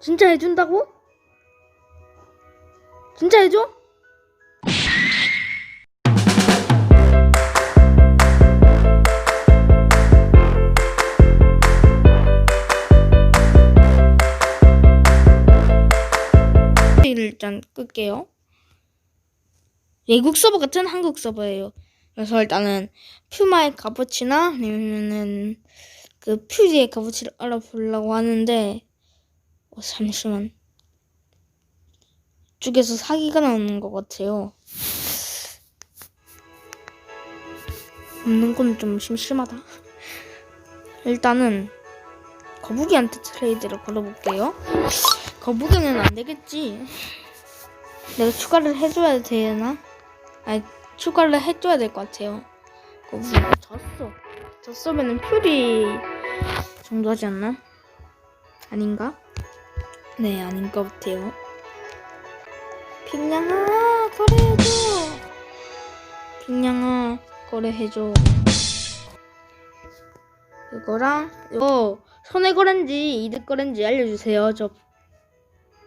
진짜 해준다고? 진짜 해줘? 일단 끌게요. 외국 서버 같은 한국 서버예요. 그래서 일단은 퓨마의 값어치나 아니면은 그 퓨지의 값어치를 알아보려고 하는데 어, 잠시만 이쪽에서 사기가 나오는 것 같아요. 없는 건 좀 심심하다. 일단은 거북이한테 트레이드를 걸어볼게요. 거북이는 안 되겠지. 내가 추가를 해줘야 되나? 아니 추가를 해줘야 될 것 같아요. 거북이 졌어. 졌으면은 퓨리 정도 하지 않나? 아닌가? 네 아닌 것 같아요. 빅냥아 거래해줘. 빅냥아 거래해줘. 이거랑 이거 손해 거래인지 이득 거래인지 알려주세요. 저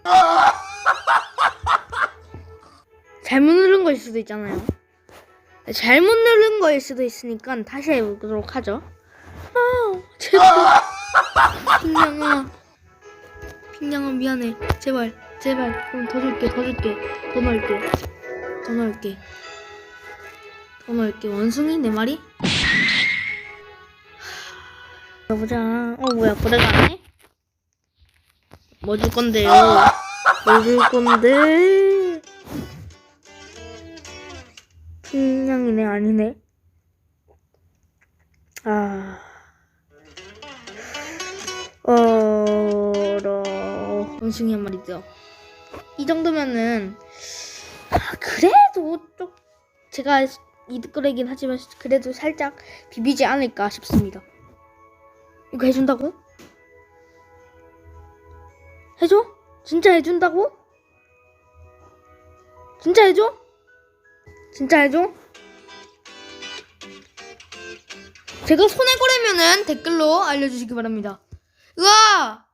잘못 누른 거일 수도 있잖아요. 잘못 누른 거일 수도 있으니까 다시 해보도록 하죠. 아, 제발. 빅냥아. 빅냥아, 미안해. 제발, 제발. 그럼 더 줄게, 더 줄게. 더 넣을게. 더 넣을게. 더 넣을게. 원숭이, 내 말이? 가보자. 어, 뭐야, 거래가 안 해? 뭐 줄 건데요? 뭐 줄 건데? 핑냥이네 아니네. 아. 원숭이 한 마리죠. 이 정도면은 아, 그래도 좀 제가 이득 거래긴 하지만 그래도 살짝 비비지 않을까 싶습니다. 이거 해준다고? 해줘? 진짜 해준다고? 진짜 해줘? 진짜 해줘? 제가 손해 거래면은 댓글로 알려주시기 바랍니다. 으아!